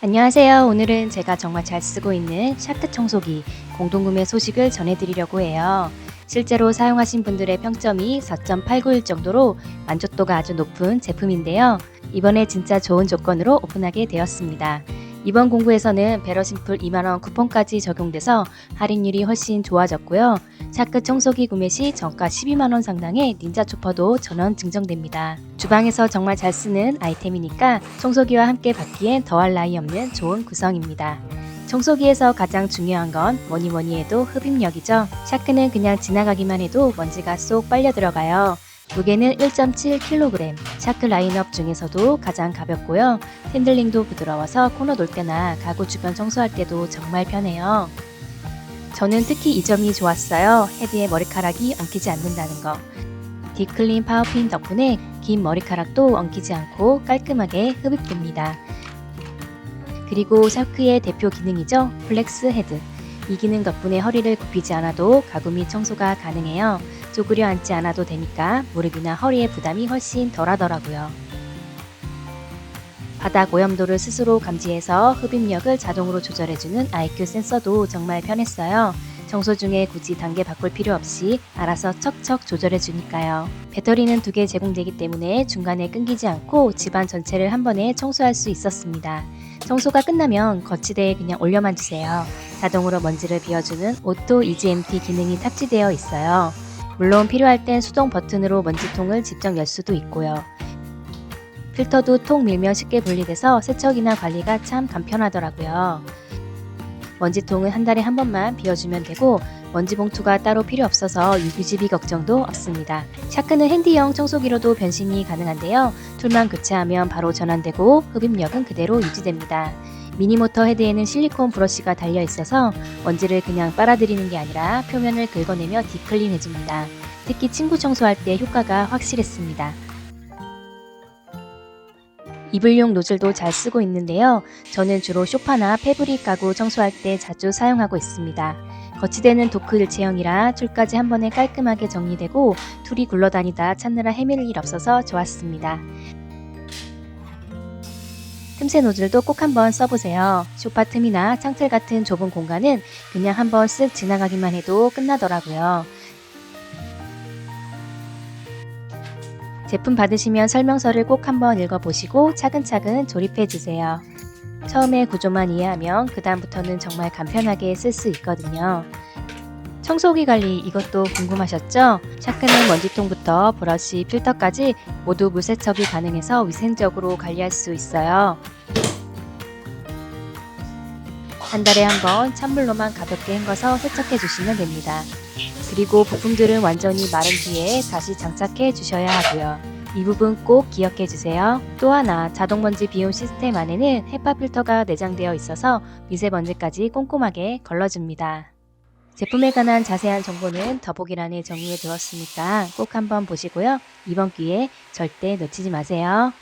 안녕하세요. 오늘은 제가 정말 잘 쓰고 있는 샤크 청소기 공동구매 소식을 전해드리려고 해요. 실제로 사용하신 분들의 평점이 4.891 정도로 만족도가 아주 높은 제품인데요. 이번에 진짜 좋은 조건으로 오픈하게 되었습니다. 이번 공구에서는 베러심플 2만원 쿠폰까지 적용돼서 할인율이 훨씬 좋아졌고요. 샤크 청소기 구매 시 정가 12만원 상당의 닌자 초퍼도 전원 증정됩니다. 주방에서 정말 잘 쓰는 아이템이니까 청소기와 함께 받기엔 더할 나위 없는 좋은 구성입니다. 청소기에서 가장 중요한 건 뭐니 뭐니 해도 흡입력이죠. 샤크는 그냥 지나가기만 해도 먼지가 쏙 빨려 들어가요. 무게는 1.7kg, 샤크 라인업 중에서도 가장 가볍고요. 핸들링도 부드러워서 코너 놀 때나 가구 주변 청소할 때도 정말 편해요. 저는 특히 이 점이 좋았어요. 헤드에 머리카락이 엉키지 않는다는 거. 딥클린 파워핀 덕분에 긴 머리카락도 엉키지 않고 깔끔하게 흡입됩니다. 그리고 샤크의 대표 기능이죠. 플렉스 헤드. 이 기능 덕분에 허리를 굽히지 않아도 가구 및 청소가 가능해요. 쪼그려 앉지 않아도 되니까 무릎이나 허리의 부담이 훨씬 덜 하더라고요. 바닥 오염도를 스스로 감지해서 흡입력을 자동으로 조절해주는 IQ 센서도 정말 편했어요. 청소 중에 굳이 단계 바꿀 필요 없이 알아서 척척 조절해 주니까요. 배터리는 두 개 제공되기 때문에 중간에 끊기지 않고 집안 전체를 한 번에 청소할 수 있었습니다. 청소가 끝나면 거치대에 그냥 올려만 주세요. 자동으로 먼지를 비워주는 오토 EGMT 기능이 탑재되어 있어요. 물론 필요할 땐 수동 버튼으로 먼지통을 직접 열 수도 있고요. 필터도 통 밀면 쉽게 분리돼서 세척이나 관리가 참 간편하더라고요. 먼지통은 한 달에 한 번만 비워주면 되고 먼지 봉투가 따로 필요 없어서 유기집이 걱정도 없습니다. 샤크는 핸디형 청소기로도 변신이 가능한데요. 툴만 교체하면 바로 전환되고 흡입력은 그대로 유지됩니다. 미니모터 헤드에는 실리콘 브러쉬가 달려 있어서 먼지를 그냥 빨아들이는 게 아니라 표면을 긁어내며 딥클린 해줍니다. 특히 친구 청소할 때 효과가 확실했습니다. 이불용 노즐도 잘 쓰고 있는데요. 저는 주로 소파나 패브릭 가구 청소할 때 자주 사용하고 있습니다. 거치대는 도크 일체형이라 툴까지 한 번에 깔끔하게 정리되고 툴이 굴러다니다 찾느라 헤맬 일 없어서 좋았습니다. 틈새 노즐도 꼭 한번 써보세요. 소파 틈이나 창틀 같은 좁은 공간은 그냥 한번 쓱 지나가기만 해도 끝나더라고요. 제품 받으시면 설명서를 꼭 한번 읽어보시고 차근차근 조립해주세요. 처음에 구조만 이해하면 그 다음부터는 정말 간편하게 쓸 수 있거든요. 청소기 관리 이것도 궁금하셨죠? 샤크는 먼지통부터 브러쉬, 필터까지 모두 물세척이 가능해서 위생적으로 관리할 수 있어요. 한 달에 한 번 찬물로만 가볍게 헹궈서 세척해 주시면 됩니다. 그리고 부품들은 완전히 마른 뒤에 다시 장착해 주셔야 하고요. 이 부분 꼭 기억해 주세요. 또 하나 자동먼지 비움 시스템 안에는 헤파 필터가 내장되어 있어서 미세먼지까지 꼼꼼하게 걸러줍니다. 제품에 관한 자세한 정보는 더보기란에 정리해 두었으니까 꼭 한번 보시고요. 이번 기회에 절대 놓치지 마세요.